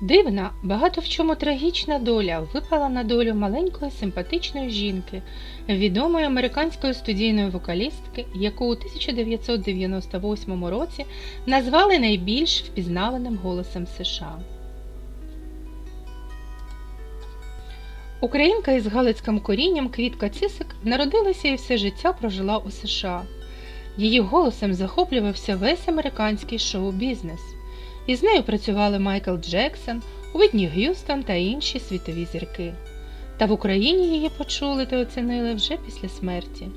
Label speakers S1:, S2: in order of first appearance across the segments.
S1: Дивна, багато в чому трагічна доля випала на долю маленької симпатичної жінки, відомої американської студійної вокалістки, яку у 1998 році назвали найбільш впізнаваним голосом США. Українка із галицьким корінням Квітка Цисик народилася і все життя прожила у США. Її голосом захоплювався весь американський шоу-бізнес. Із нею працювали Майкл Джексон, Уітні Г'юстон та інші світові зірки. Та в Україні її почули та оцінили вже після смерті.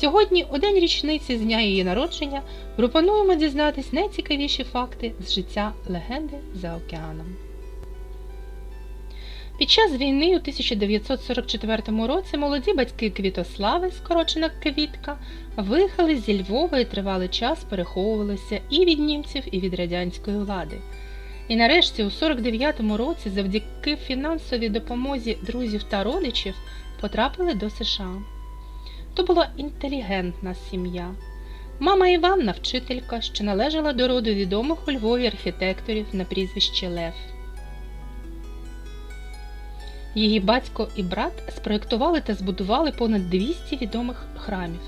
S1: Сьогодні, у день річниці з дня її народження, пропонуємо дізнатись найцікавіші факти з життя легенди за океаном. Під час війни у 1944 році молоді батьки Квітослави, скорочена Квітка, виїхали зі Львова і тривалий час переховувалися і від німців, і від радянської влади. І нарешті, у 49-му році, завдяки фінансовій допомозі друзів та родичів, потрапили до США. То була інтелігентна сім'я. Мама Іванна вчителька, що належала до роду відомих у Львові архітекторів на прізвище Лев. Її батько і брат спроєктували та збудували понад 200 відомих храмів.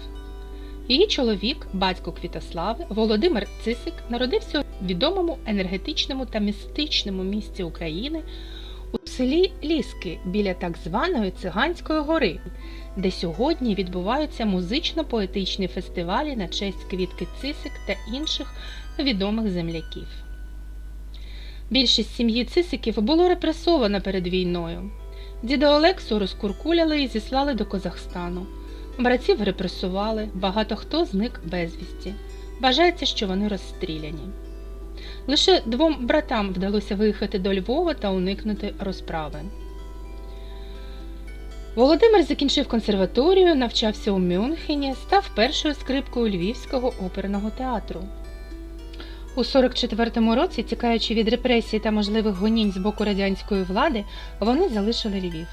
S1: Її чоловік, батько Квітослави, Володимир Цисик, народився у відомому енергетичному та містичному місті України у селі Ліски біля так званої Циганської гори, де сьогодні відбуваються музично-поетичні фестивалі на честь Квітки Цисик та інших відомих земляків. Більшість сім'ї Цисиків було репресовано перед війною. Діда Олексу розкуркуляли і зіслали до Казахстану. Братів репресували, багато хто зник безвісті. Вважається, що вони розстріляні. Лише двом братам вдалося виїхати до Львова та уникнути розправи. Володимир закінчив консерваторію, навчався у Мюнхені, став першою скрипкою Львівського оперного театру. У 44-му році, тікаючи від репресій та можливих гонінь з боку радянської влади, вони залишили Львів.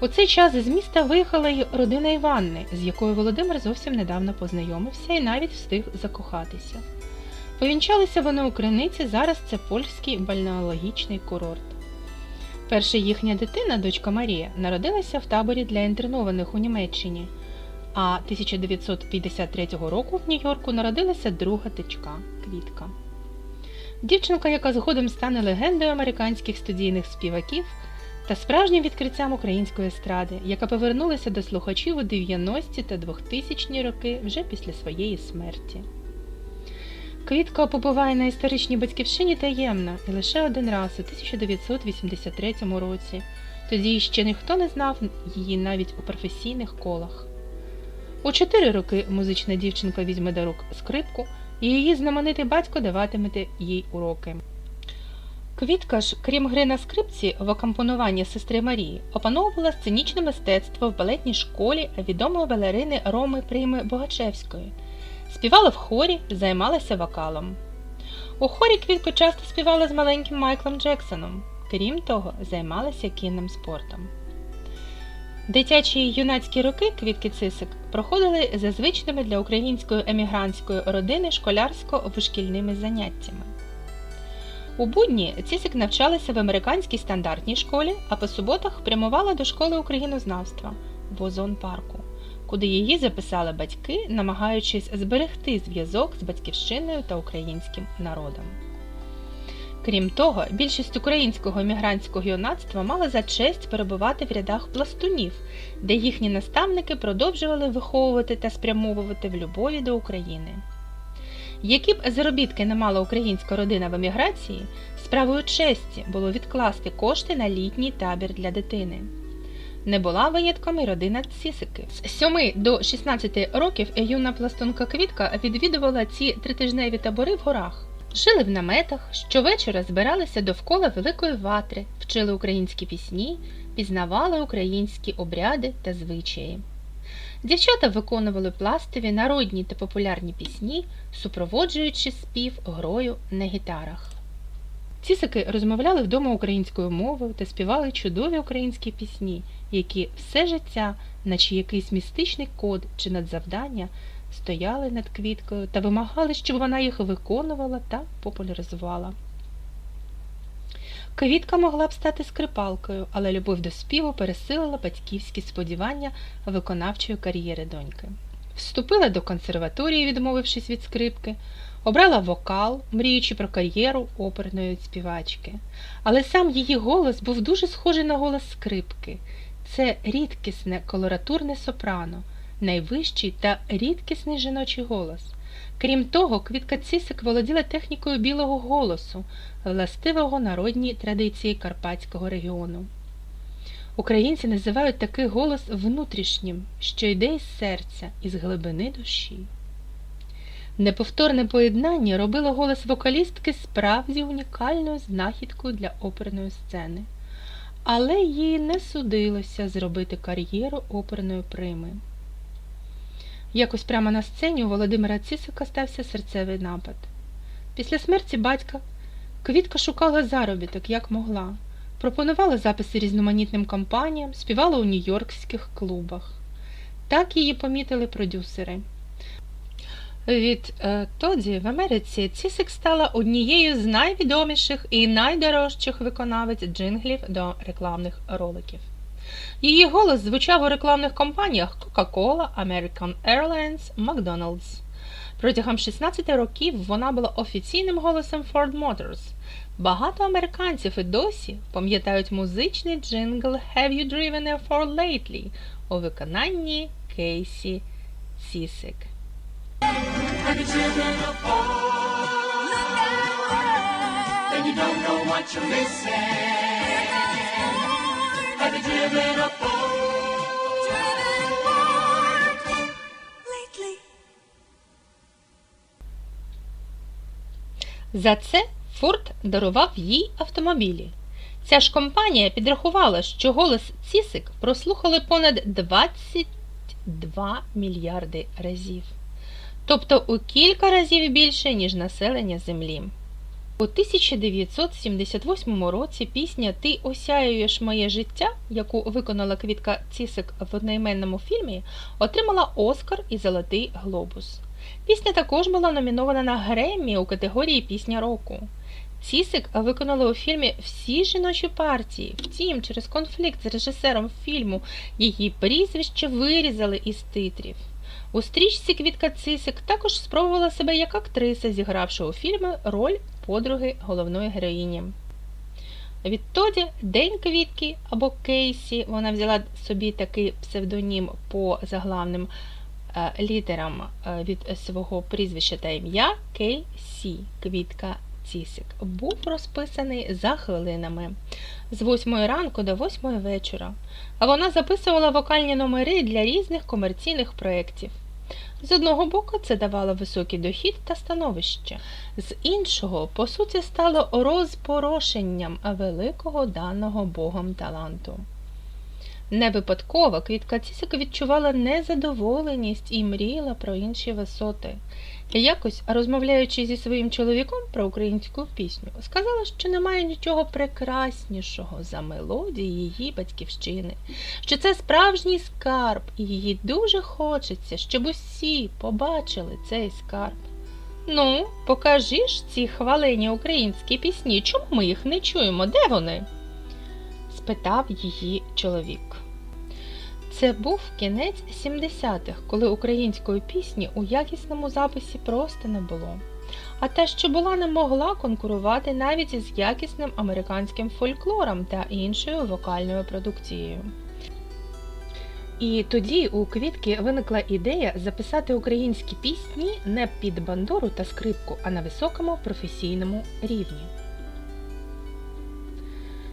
S1: У цей час з міста виїхала й родина Іванни, з якою Володимир зовсім недавно познайомився і навіть встиг закохатися. Повінчалися вони у Криниці, зараз це польський бальнеологічний курорт. Перша їхня дитина, дочка Марія, народилася в таборі для інтернованих у Німеччині, а 1953 року в Нью-Йорку народилася друга дочка Квітка. Дівчинка, яка згодом стане легендою американських студійних співаків та справжнім відкриттям української естради, яка повернулася до слухачів у 90-ті та 2000-ні роки вже після своєї смерті. Квітка побуває на історичній батьківщині таємно і лише один раз у 1983 році. Тоді ще ніхто не знав її навіть у професійних колах. У чотири роки музична дівчинка візьме до рук скрипку, і її знаменитий батько даватиме їй уроки. Квітка ж, крім гри на скрипці в акомпонуванні сестри Марії, опановувала сценічне мистецтво в балетній школі відомої балерини Роми Прийми Богачевської. Співала в хорі, займалася вокалом. У хорі Квітка часто співала з маленьким Майклом Джексоном. Крім того, займалася кінним спортом. Дитячі й юнацькі роки Квітки Цисик проходили за звичними для української емігрантської родини школярсько-вишкільними заняттями. У будні Цісик навчалася в американській стандартній школі, а по суботах прямувала до школи українознавства в Озон парку, куди її записали батьки, намагаючись зберегти зв'язок з батьківщиною та українським народом. Крім того, більшість українського емігрантського юнацтва мала за честь перебувати в рядах пластунів, де їхні наставники продовжували виховувати та спрямовувати в любові до України. Які б заробітки не мала українська родина в еміграції, справою честі було відкласти кошти на літній табір для дитини. Не була винятком і родина Цісики. З 7 до 16 років юна пластунка Квітка відвідувала ці тритижневі табори в горах. Жили в наметах, щовечора збиралися довкола великої ватри, вчили українські пісні, пізнавали українські обряди та звичаї. Дівчата виконували пластові народні та популярні пісні, супроводжуючи спів грою на гітарах. Цісики розмовляли вдома українською мовою та співали чудові українські пісні, які все життя, наче якийсь містичний код чи надзавдання, стояли над квіткою та вимагали, щоб вона їх виконувала та популяризувала. Квітка могла б стати скрипалкою, але любов до співу пересилила батьківські сподівання виконавчої кар'єри доньки. Вступила до консерваторії, відмовившись від скрипки, обрала вокал, мріючи про кар'єру оперної співачки. Але сам її голос був дуже схожий на голос скрипки. Це рідкісне колоратурне сопрано, найвищий та рідкісний жіночий голос. Крім того, квітка Цісик володіла технікою білого голосу, властивого народній традиції Карпатського регіону. Українці називають такий голос внутрішнім, що йде із серця, із глибини душі. Неповторне поєднання робило голос вокалістки справді унікальною знахідкою для оперної сцени, але їй не судилося зробити кар'єру оперної прими. Якось прямо на сцені у Володимира Цісика стався серцевий напад. Після смерті батька Квітка шукала заробіток, як могла, пропонувала записи різноманітним компаніям, співала у нью-йоркських клубах. Так її помітили продюсери. Від е, в Америці Цісик стала однією з найвідоміших і найдорожчих виконавець джинглів до рекламних роликів. Її голос звучав у рекламних компаніях Coca-Cola, American Airlines, McDonald's. Протягом 16 років вона була офіційним голосом Ford Motors. Багато американців і досі пам'ятають музичний джингл Have you driven a Ford lately у виконанні Кейсі Цісик.
S2: Have you driven a Ford? Then you don't know what you're missing. Have you driven a
S3: Lately.
S1: За це Форд дарував їй автомобілі. Ця ж компанія підрахувала, що голос Цісик прослухали понад 22 мільярди разів, тобто у кілька разів більше, ніж населення Землі. У 1978 році пісня Ти осяюєш моє життя, яку виконала Квітка Цісик в одноіменному фільмі, отримала Оскар і Золотий Глобус. Пісня також була номінована на Греммі у категорії Пісня року. Цісик виконала у фільмі всі жіночі партії. Втім, через конфлікт з режисером фільму її прізвище вирізали із титрів. У стрічці Квітка Цисик також спробувала себе як актриса, зігравши у фільмі роль подруги головної героїні. Відтоді День Квітки або Кейсі вона взяла собі такий псевдонім по заглавним е, літерам е, від свого прізвища та ім'я Кейсі Квітка Цісик був розписаний за хвилинами з 8 ранку до 8 вечора, а вона записувала вокальні номери для різних комерційних проєктів. З одного боку, це давало високий дохід та становище, з іншого, по суті, стало розпорошенням великого даного Богом таланту. Не випадково Квітка Цісик відчувала незадоволеність і мріяла про інші висоти. Якось, розмовляючи зі своїм чоловіком про українську пісню, сказала, що немає нічого прекраснішого за мелодії її батьківщини, що це справжній скарб, і їй дуже хочеться, щоб усі побачили цей скарб. Ну, покажи ж ці хвалені українські пісні, чому ми їх не чуємо? Де вони? Спитав її чоловік. Це був кінець 70-х, коли української пісні у якісному записі просто не було. А те, що була, не могла конкурувати навіть із якісним американським фольклором та іншою вокальною продукцією. І тоді у Квітки виникла ідея записати українські пісні не під бандуру та скрипку, а на високому професійному рівні.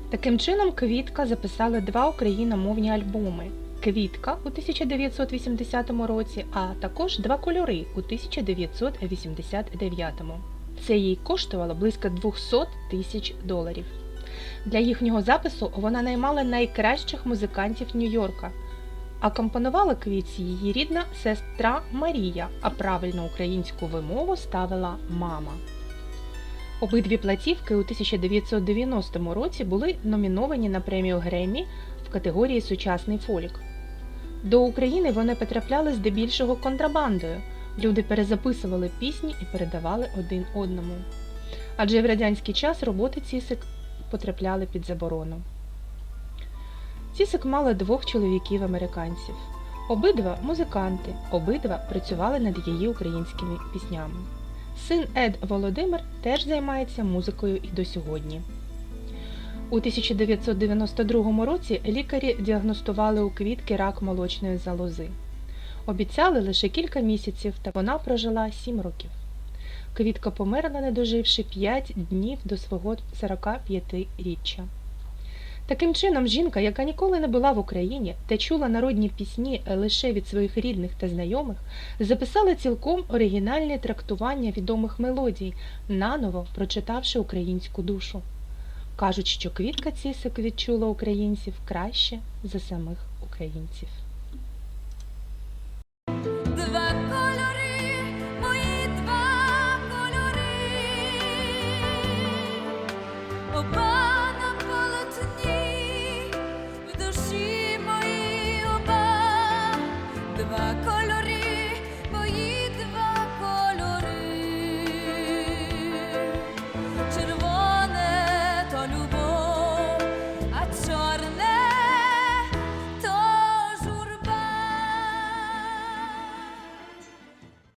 S1: Таким чином, Квітка записала два україномовні альбоми. Квітка у 1980 році, а також два кольори у 1989. Це їй коштувало близько 200 тисяч доларів. Для їхнього запису вона наймала найкращих музикантів Нью-Йорка. А компонувала квітці її рідна сестра Марія, а правильну українську вимову ставила мама. Обидві платівки у 1990 році були номіновані на премію Греммі в категорії Сучасний фолік. До України вони потрапляли здебільшого контрабандою. Люди перезаписували пісні і передавали один одному. Адже в радянський час роботи цісик потрапляли під заборону. Цісик мала двох чоловіків-американців. Обидва музиканти, обидва працювали над її українськими піснями. Син Ед Володимир теж займається музикою і до сьогодні. У 1992 році лікарі діагностували у квітки рак молочної залози. Обіцяли лише кілька місяців, та вона прожила 7 років. Квітка померла, не доживши 5 днів до свого 45-річчя. Таким чином, жінка, яка ніколи не була в Україні та чула народні пісні лише від своїх рідних та знайомих, записала цілком оригінальне трактування відомих мелодій, наново прочитавши українську душу. Кажуть, що квітка цісик відчула українців краще за самих українців.